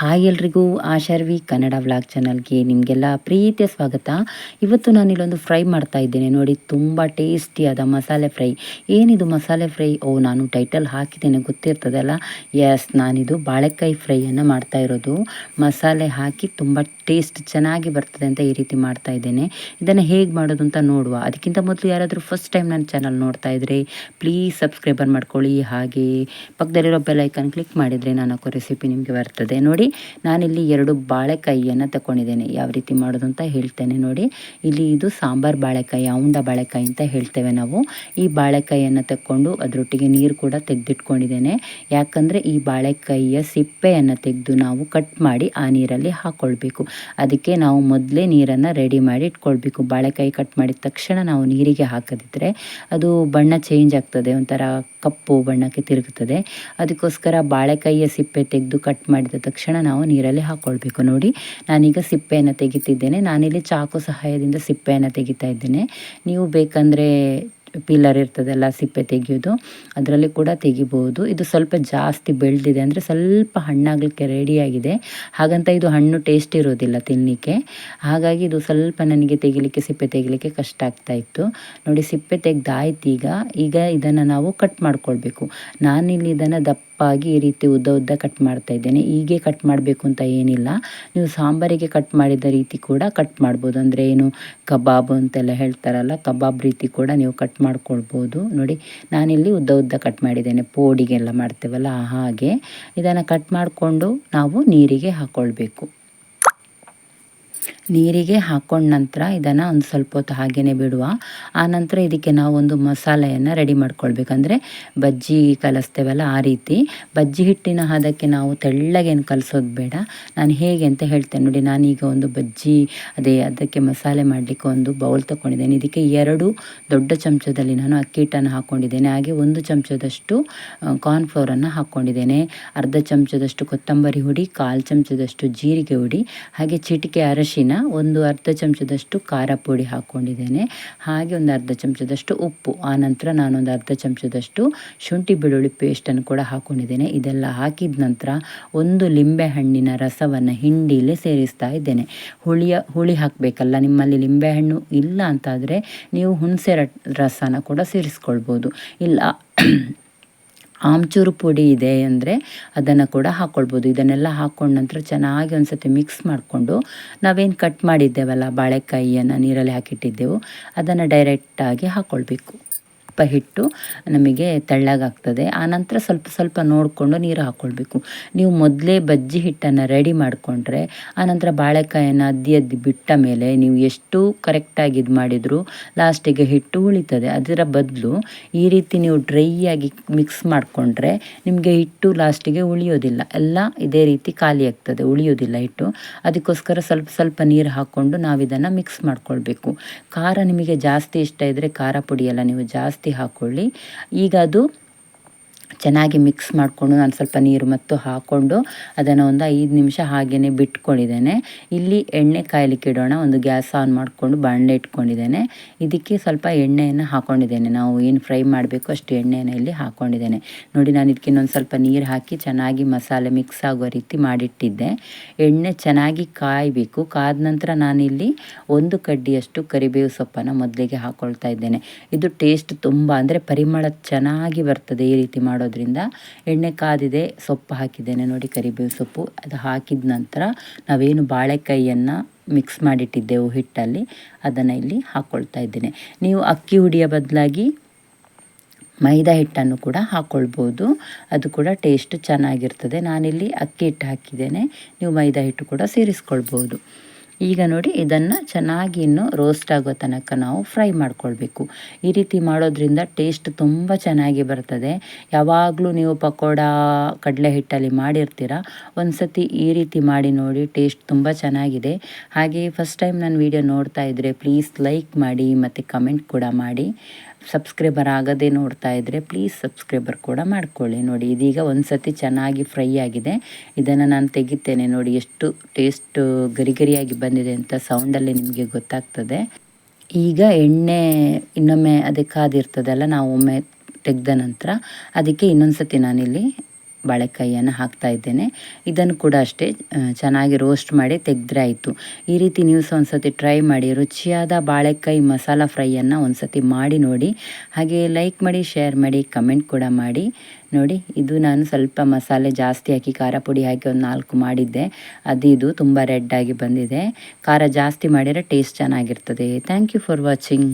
Hi ಎಲ್ರಿಗೂ. ಆಶರ್ವಿ Kannada vlog ಚಾನಲ್ಗೆ ನಿಮಗೆಲ್ಲ ಪ್ರೀತಿಯ ಸ್ವಾಗತ. ಇವತ್ತು ನಾನು ಇಲ್ಲೊಂದು ಫ್ರೈ ಮಾಡ್ತಾ ಇದ್ದೇನೆ. ನೋಡಿ, ತುಂಬ ಟೇಸ್ಟಿಯಾದ ಮಸಾಲೆ ಫ್ರೈ. ಏನಿದು ಮಸಾಲೆ ಫ್ರೈ? ಓ, ನಾನು ಟೈಟಲ್ ಹಾಕಿದ್ದೇನೆ. ಗೊತ್ತಿರ್ತದಲ್ಲ? ಎಸ್ ನಾನಿದು ಬಾಳೆಕಾಯಿ ಫ್ರೈಯನ್ನು ಮಾಡ್ತಾ ಇರೋದು. ಮಸಾಲೆ ಹಾಕಿ ತುಂಬ ಟೇಸ್ಟ್ ಚೆನ್ನಾಗಿ ಬರ್ತದೆ ಅಂತ ಈ ರೀತಿ ಮಾಡ್ತಾ ಇದ್ದೇನೆ. ಇದನ್ನು ಹೇಗೆ ಮಾಡೋದು ಅಂತ ನೋಡುವ. ಅದಕ್ಕಿಂತ ಮೊದಲು ಯಾರಾದರೂ ಫಸ್ಟ್ ಟೈಮ್ ನನ್ನ ಚಾನಲ್ ನೋಡ್ತಾ ಇದ್ದರೆ ಪ್ಲೀಸ್ ಸಬ್ಸ್ಕ್ರೈಬರ್ ಮಾಡ್ಕೊಳ್ಳಿ. ಹಾಗೆ ಪಕ್ಕದಲ್ಲಿರೋ ಬೆಲ್ ಐಕನ್ ಕ್ಲಿಕ್ ಮಾಡಿದರೆ ನಾನು ಹಾಕೋ ರೆಸಿಪಿ ನಿಮಗೆ ಬರ್ತದೆ. ನೋಡಿ, ನಾನಿಲ್ಲಿ ಎರಡು ಬಾಳೆಕಾಯಿಯನ್ನು ತಗೊಂಡಿದ್ದೇನೆ ಯಾವ ರೀತಿ ಮಾಡೋದು ಅಂತ ಹೇಳ್ತೇನೆ ನೋಡಿ. ಇಲ್ಲಿ ಇದು ಸಾಂಬಾರು ಬಾಳೆಕಾಯಿ ಔಂಡ ಬಾಳೆಕಾಯಿ ಅಂತ ಹೇಳ್ತೇವೆ ನಾವು. ಈ ಬಾಳೆಕಾಯಿಯನ್ನು ತಕ್ಕೊಂಡು ಅದರೊಟ್ಟಿಗೆ ನೀರು ಕೂಡ ತೆಗೆದಿಟ್ಕೊಂಡಿದ್ದೇನೆ. ಯಾಕಂದರೆ ಈ ಬಾಳೆಕಾಯಿಯ ಸಿಪ್ಪೆಯನ್ನು ತೆಗೆದು ನಾವು ಕಟ್ ಮಾಡಿ ಆ ನೀರಲ್ಲಿ ಹಾಕ್ಕೊಳ್ಬೇಕು ಅದಕ್ಕೆ ನಾವು ಮೊದಲೇ ನೀರನ್ನು ರೆಡಿ ಮಾಡಿ ಇಟ್ಕೊಳ್ಬೇಕು. ಬಾಳೆಕಾಯಿ ಕಟ್ ಮಾಡಿದ ತಕ್ಷಣ ನಾವು ನೀರಿಗೆ ಹಾಕದಿದ್ದರೆ ಅದು ಬಣ್ಣ ಚೇಂಜ್ ಆಗ್ತದೆ, ಒಂಥರ ಕಪ್ಪು ಬಣ್ಣಕ್ಕೆ ತಿರುಗುತ್ತದೆ ಅದಕ್ಕೋಸ್ಕರ ಬಾಳೆಕಾಯಿಯ ಸಿಪ್ಪೆ ತೆಗೆದು ಕಟ್ ಮಾಡಿದ ತಕ್ಷಣ ನಾವು ನೀರಲ್ಲಿ ಹಾಕ್ಕೊಳ್ಬೇಕು ನೋಡಿ, ನಾನೀಗ ಸಿಪ್ಪೆಯನ್ನು ತೆಗಿತಿದ್ದೇನೆ. ನಾನಿಲ್ಲಿ ಚಾಕು ಸಹಾಯದಿಂದ ಸಿಪ್ಪೆಯನ್ನು ತೆಗಿತಾ ಇದ್ದೇನೆ. ನೀವು ಬೇಕಂದರೆ ಪಿಲ್ಲರ್ ಇರ್ತದಲ್ಲ ಸಿಪ್ಪೆ ತೆಗೆಯೋದು, ಅದರಲ್ಲಿ ಕೂಡ ತೆಗಿಬೋದು. ಇದು ಸ್ವಲ್ಪ ಜಾಸ್ತಿ ಬೆಳೆದಿದೆ ಅಂದರೆ ಸ್ವಲ್ಪ ಹಣ್ಣಾಗಲಿಕ್ಕೆ ರೆಡಿಯಾಗಿದೆ ಹಾಗಂತ ಇದು ಹಣ್ಣು ಟೇಸ್ಟ್ ಇರೋದಿಲ್ಲ ತಿನ್ನಲಿಕ್ಕೆ. ಹಾಗಾಗಿ ಇದು ಸ್ವಲ್ಪ ನನಗೆ ತೆಗಿಲಿಕ್ಕೆ, ಸಿಪ್ಪೆ ತೆಗಿಲಿಕ್ಕೆ ಕಷ್ಟ ಆಗ್ತಾ ಇತ್ತು. ನೋಡಿ, ಸಿಪ್ಪೆ ತೆಗ್ದಾಯ್ತು ಈಗ. ಈಗ ಇದನ್ನು ನಾವು ಕಟ್ ಮಾಡ್ಕೊಳ್ಬೇಕು. ನಾನಿಲ್ಲಿ ಇದನ್ನು ದಪ್ಪ ದಪ್ಪಾಗಿ ಈ ರೀತಿ ಉದ್ದ ಉದ್ದ ಕಟ್ ಮಾಡ್ತಾ ಇದ್ದೇನೆ. ಹೀಗೆ ಕಟ್ ಮಾಡಬೇಕು ಅಂತ ಏನಿಲ್ಲ. ನೀವು ಸಾಂಬಾರಿಗೆ ಕಟ್ ಮಾಡಿದ ರೀತಿ ಕೂಡ ಕಟ್ ಮಾಡ್ಬೋದು. ಅಂದರೆ ಏನು ಕಬಾಬ್ ಅಂತೆಲ್ಲ ಹೇಳ್ತಾರಲ್ಲ, ಕಬಾಬ್ ರೀತಿ ಕೂಡ ನೀವು ಕಟ್ ಮಾಡ್ಕೊಳ್ಬೋದು. ನೋಡಿ, ನಾನಿಲ್ಲಿ ಉದ್ದ ಉದ್ದ ಕಟ್ ಮಾಡಿದ್ದೇನೆ. ಪೋಡಿಗೆಲ್ಲ ಮಾಡ್ತೇವಲ್ಲ ಹಾಗೆ. ಇದನ್ನು ಕಟ್ ಮಾಡಿಕೊಂಡು ನಾವು ನೀರಿಗೆ ಹಾಕ್ಕೊಳ್ಬೇಕು ನೀರಿಗೆ ಹಾಕೊಂಡ ನಂತರ ಇದನ್ನು ಒಂದು ಸ್ವಲ್ಪ ಹೊತ್ತು ಹಾಗೇ ಬಿಡುವ. ಆನಂತರ ಇದಕ್ಕೆ ನಾವು ಒಂದು ಮಸಾಲೆಯನ್ನು ರೆಡಿ ಮಾಡ್ಕೊಳ್ಬೇಕಂದ್ರೆ ಬಜ್ಜಿ ಕಲಿಸ್ತೇವಲ್ಲ ಆ ರೀತಿ. ಬಜ್ಜಿ ಹಿಟ್ಟಿನ ಹದಕ್ಕೆ ನಾವು ತೆಳ್ಳಗೇನು ಕಲಿಸೋದು ಬೇಡ. ನಾನು ಹೇಗೆ ಅಂತ ಹೇಳ್ತೇನೆ ನೋಡಿ. ನಾನೀಗ ಒಂದು ಬಜ್ಜಿ, ಅದೇ ಅದಕ್ಕೆ ಮಸಾಲೆ ಮಾಡಲಿಕ್ಕೆ ಒಂದು ಬೌಲ್ ತೊಗೊಂಡಿದ್ದೇನೆ ಇದಕ್ಕೆ ಎರಡು ದೊಡ್ಡ ಚಮಚದಲ್ಲಿ ನಾನು ಅಕ್ಕಿ ಹಿಟ್ಟನ್ನು ಹಾಕ್ಕೊಂಡಿದ್ದೇನೆ ಹಾಗೆ ಒಂದು ಚಮಚದಷ್ಟು ಕಾರ್ನ್ಫ್ಲೋರನ್ನು ಹಾಕ್ಕೊಂಡಿದ್ದೇನೆ ಅರ್ಧ ಚಮಚದಷ್ಟು ಕೊತ್ತಂಬರಿ ಹುಡಿ, ಕಾಲು ಚಮಚದಷ್ಟು ಜೀರಿಗೆ ಹುಡಿ, ಹಾಗೆ ಚಿಟಿಕೆ ಅರಶಿನ ಒಂದು ಅರ್ಧ ಚಮಚದಷ್ಟು ಖಾರ ಪುಡಿ ಹಾಕ್ಕೊಂಡಿದ್ದೇನೆ. ಹಾಗೆ ಒಂದು ಅರ್ಧ ಚಮಚದಷ್ಟು ಉಪ್ಪು. ಆನಂತರ ನಾನೊಂದು ಅರ್ಧ ಚಮಚದಷ್ಟು ಶುಂಠಿ ಬೆಳ್ಳುಳ್ಳಿ ಪೇಸ್ಟನ್ನು ಕೂಡ ಹಾಕ್ಕೊಂಡಿದ್ದೇನೆ. ಇದೆಲ್ಲ ಹಾಕಿದ ನಂತರ ಒಂದು ಲಿಂಬೆ ಹಣ್ಣಿನ ರಸವನ್ನು ಹಿಂಡಿಲಿ ಸೇರಿಸ್ತಾ ಇದ್ದೇನೆ. ಹುಳಿಯ, ಹುಳಿ ಹಾಕಬೇಕಲ್ಲ, ನಿಮ್ಮಲ್ಲಿ ಲಿಂಬೆಹಣ್ಣು ಇಲ್ಲ ಅಂತಾದರೆ ನೀವು ಹುಣಸೆ ರಸನ ಕೂಡ ಸೇರಿಸ್ಕೊಳ್ಬೋದು. ಇಲ್ಲ ಆಮ್ಚೂರು ಪುಡಿ ಇದೆ ಅಂದರೆ ಅದನ್ನು ಕೂಡ ಹಾಕ್ಕೊಳ್ಬೋದು ಇದನ್ನೆಲ್ಲ ಹಾಕ್ಕೊಂಡ ನಂತರ ಚೆನ್ನಾಗಿ ಒಂದು ಸತಿ ಮಿಕ್ಸ್ ಮಾಡಿಕೊಂಡು ನಾವೇನು ಕಟ್ ಮಾಡಿದ್ದೇವಲ್ಲ, ಬಾಳೆಕಾಯಿಯನ್ನು ನೀರಲ್ಲಿ ಹಾಕಿಟ್ಟಿದ್ದೆವು, ಅದನ್ನು ಡೈರೆಕ್ಟಾಗಿ ಹಾಕ್ಕೊಳ್ಬೇಕು ಸ್ವಲ್ಪ ಹಿಟ್ಟು ನಮಗೆ ತೆಳ್ಳಗಾಗ್ತದೆ. ಆನಂತರ ಸ್ವಲ್ಪ ಸ್ವಲ್ಪ ನೋಡಿಕೊಂಡು ನೀರು ಹಾಕ್ಕೊಳ್ಬೇಕು ನೀವು ಮೊದಲೇ ಬಜ್ಜಿ ಹಿಟ್ಟನ್ನು ರೆಡಿ ಮಾಡಿಕೊಂಡ್ರೆ ಆನಂತರ ಬಾಳೆಕಾಯನ್ನು ಅದ್ದಿ ಅದ್ದಿ ಬಿಟ್ಟ ಮೇಲೆ ನೀವು ಎಷ್ಟು ಕರೆಕ್ಟಾಗಿ ಇದು ಮಾಡಿದರೂ ಲಾಸ್ಟಿಗೆ ಹಿಟ್ಟು ಉಳಿತದೆ. ಅದರ ಬದಲು ಈ ರೀತಿ ನೀವು ಡ್ರೈ ಆಗಿ ಮಿಕ್ಸ್ ಮಾಡಿಕೊಂಡ್ರೆ ನಿಮಗೆ ಹಿಟ್ಟು ಲಾಸ್ಟಿಗೆ ಉಳಿಯೋದಿಲ್ಲ. ಎಲ್ಲ ಇದೇ ರೀತಿ ಖಾಲಿ ಆಗ್ತದೆ, ಉಳಿಯೋದಿಲ್ಲ ಹಿಟ್ಟು. ಅದಕ್ಕೋಸ್ಕರ ಸ್ವಲ್ಪ ಸ್ವಲ್ಪ ನೀರು ಹಾಕ್ಕೊಂಡು ನಾವು ಇದನ್ನು ಮಿಕ್ಸ್ ಮಾಡ್ಕೊಳ್ಬೇಕು. ಖಾರ ನಿಮಗೆ ಜಾಸ್ತಿ ಇಷ್ಟ ಇದ್ದರೆ ಖಾರ ಪುಡಿ ನೀವು ಜಾಸ್ತಿ ಹಾಕ್ಕೊಳ್ಳಿ ಈಗ ಅದು ಚೆನ್ನಾಗಿ ಮಿಕ್ಸ್ ಮಾಡಿಕೊಂಡು ನಾನು ಸ್ವಲ್ಪ ನೀರು ಮತ್ತು ಹಾಕ್ಕೊಂಡು ಅದನ್ನು ಒಂದು ಐದು ನಿಮಿಷ ಹಾಗೆಯೇ ಬಿಟ್ಕೊಂಡಿದ್ದೇನೆ. ಇಲ್ಲಿ ಎಣ್ಣೆ ಕಾಯಲಿಕ್ಕೆ ಇಡೋಣ. ಒಂದು ಗ್ಯಾಸ್ ಆನ್ ಮಾಡಿಕೊಂಡು ಬಾಣಲೆ ಇಟ್ಕೊಂಡಿದ್ದೇನೆ. ಇದಕ್ಕೆ ಸ್ವಲ್ಪ ಎಣ್ಣೆಯನ್ನು ಹಾಕ್ಕೊಂಡಿದ್ದೇನೆ ನಾವು ಏನು ಫ್ರೈ ಮಾಡಬೇಕು ಅಷ್ಟು ಎಣ್ಣೆಯನ್ನು ಇಲ್ಲಿ ಹಾಕ್ಕೊಂಡಿದ್ದೇನೆ ನೋಡಿ, ನಾನು ಇದಕ್ಕೆ ಇನ್ನೊಂದು ಸ್ವಲ್ಪ ನೀರು ಹಾಕಿ ಚೆನ್ನಾಗಿ ಮಸಾಲೆ ಮಿಕ್ಸ್ ಆಗೋ ರೀತಿ ಮಾಡಿಟ್ಟಿದ್ದೆ. ಎಣ್ಣೆ ಚೆನ್ನಾಗಿ ಕಾಯಬೇಕು. ಕಾದ ನಂತರ ನಾನಿಲ್ಲಿ ಒಂದು ಕಡ್ಡಿಯಷ್ಟು ಕರಿಬೇವು ಸೊಪ್ಪನ್ನು ಮೊದಲಿಗೆ ಹಾಕ್ಕೊಳ್ತಾ ಇದ್ದೇನೆ. ಇದು ಟೇಸ್ಟ್ ತುಂಬ ಅಂದರೆ ಪರಿಮಳ ಚೆನ್ನಾಗಿ ಬರ್ತದೆ ಈ ರೀತಿ ಮಾಡೋದು ಮಾಡೋದ್ರಿಂದ ಎಣ್ಣೆ ಕಾದಿದೆ, ಸೊಪ್ಪು ಹಾಕಿದ್ದೇನೆ ನೋಡಿ ಕರಿಬೇವು ಸೊಪ್ಪು. ಅದು ಹಾಕಿದ ನಂತರ ನಾವೇನು ಬಾಳೆಕಾಯಿಯನ್ನು ಮಿಕ್ಸ್ ಮಾಡಿಟ್ಟಿದ್ದೆವು ಹಿಟ್ಟಲ್ಲಿ, ಅದನ್ನು ಇಲ್ಲಿ ಹಾಕ್ಕೊಳ್ತಾ ಇದ್ದೇನೆ. ನೀವು ಅಕ್ಕಿ ಹುಡಿಯ ಬದಲಾಗಿ ಮೈದಾ ಹಿಟ್ಟನ್ನು ಕೂಡ ಹಾಕ್ಕೊಳ್ಬೋದು ಅದು ಕೂಡ ಟೇಸ್ಟ್ ಚೆನ್ನಾಗಿರ್ತದೆ. ನಾನಿಲ್ಲಿ ಅಕ್ಕಿ ಹಿಟ್ಟು ಹಾಕಿದ್ದೇನೆ. ನೀವು ಮೈದಾ ಹಿಟ್ಟು ಕೂಡ ಸೇರಿಸ್ಕೊಳ್ಬೋದು. ಈಗ ನೋಡಿ ಇದನ್ನು ಚೆನ್ನಾಗಿ ಇನ್ನು ರೋಸ್ಟ್ ಆಗೋ ತನಕ ನಾವು ಫ್ರೈ ಮಾಡ್ಕೊಳ್ಬೇಕು. ಈ ರೀತಿ ಮಾಡೋದ್ರಿಂದ ಟೇಸ್ಟ್ ತುಂಬ ಚೆನ್ನಾಗಿ ಬರ್ತದೆ. ಯಾವಾಗಲೂ ನೀವು ಪಕೋಡ ಕಡಲೆ ಹಿಟ್ಟಲ್ಲಿ ಮಾಡಿರ್ತೀರ ಒಂದು ಸತಿ ಈ ರೀತಿ ಮಾಡಿ ನೋಡಿ ಟೇಸ್ಟ್ ತುಂಬ ಚೆನ್ನಾಗಿದೆ. ಹಾಗೆ ಫಸ್ಟ್ ಟೈಮ್ ನಾನು ವಿಡಿಯೋ ನೋಡ್ತಾ ಇದ್ದರೆ ಪ್ಲೀಸ್ ಲೈಕ್ ಮಾಡಿ ಮತ್ತು ಕಮೆಂಟ್ ಕೂಡ ಮಾಡಿ. ಸಬ್ಸ್ಕ್ರೈಬರ್ ಆಗದೆ ನೋಡ್ತಾ ಇದ್ದರೆ ಪ್ಲೀಸ್ ಸಬ್ಸ್ಕ್ರೈಬರ್ ಕೂಡ ಮಾಡ್ಕೊಳ್ಳಿ. ನೋಡಿ, ಇದೀಗ ಒಂದು ಸತಿ ಚೆನ್ನಾಗಿ ಫ್ರೈ ಆಗಿದೆ. ಇದನ್ನು ನಾನು ತೆಗಿತೇನೆ. ನೋಡಿ, ಎಷ್ಟು ಟೇಸ್ಟ್ ಗರಿ ಗರಿಯಾಗಿ ಬಂದಿದೆ ಅಂತ ಸೌಂಡಲ್ಲಿ ನಿಮಗೆ ಗೊತ್ತಾಗ್ತದೆ. ಈಗ ಎಣ್ಣೆ ಇನ್ನೊಮ್ಮೆ ಅದಕ್ಕೆ ಕಾದಿರ್ತದಲ್ಲ, ನಾವು ಒಮ್ಮೆ ತೆಗೆದ ನಂತರ ಅದಕ್ಕೆ ಇನ್ನೊಂದು ಸತಿ ನಾನಿಲ್ಲಿ ಬಾಳೆಕಾಯಿಯನ್ನು ಹಾಕ್ತಾ ಇದ್ದೇನೆ. ಇದನ್ನು ಕೂಡ ಅಷ್ಟೇ ಚೆನ್ನಾಗಿ ರೋಸ್ಟ್ ಮಾಡಿ ತೆಗೆದ್ರೆ ಆಯಿತು. ಈ ರೀತಿ ನೀವು ಸಹ ಒಂದ್ಸತಿ ಟ್ರೈ ಮಾಡಿ, ರುಚಿಯಾದ ಬಾಳೆಕಾಯಿ ಮಸಾಲ ಫ್ರೈಯನ್ನು ಒಂದ್ಸತಿ ಮಾಡಿ ನೋಡಿ. ಹಾಗೆ ಲೈಕ್ ಮಾಡಿ ಶೇರ್ ಮಾಡಿ ಕಮೆಂಟ್ ಕೂಡ ಮಾಡಿ. ನೋಡಿ, ಇದು ನಾನು ಸ್ವಲ್ಪ ಮಸಾಲೆ ಜಾಸ್ತಿ ಹಾಕಿ, ಖಾರ ಪುಡಿ ಹಾಕಿ ಒಂದು ನಾಲ್ಕು ಮಾಡಿದ್ದೆ. ಅದು ಇದು ತುಂಬ ರೆಡ್ ಆಗಿ ಬಂದಿದೆ. ಖಾರ ಜಾಸ್ತಿ ಮಾಡಿದರೆ ಟೇಸ್ಟ್ ಚೆನ್ನಾಗಿರ್ತದೆ. Thank you for watching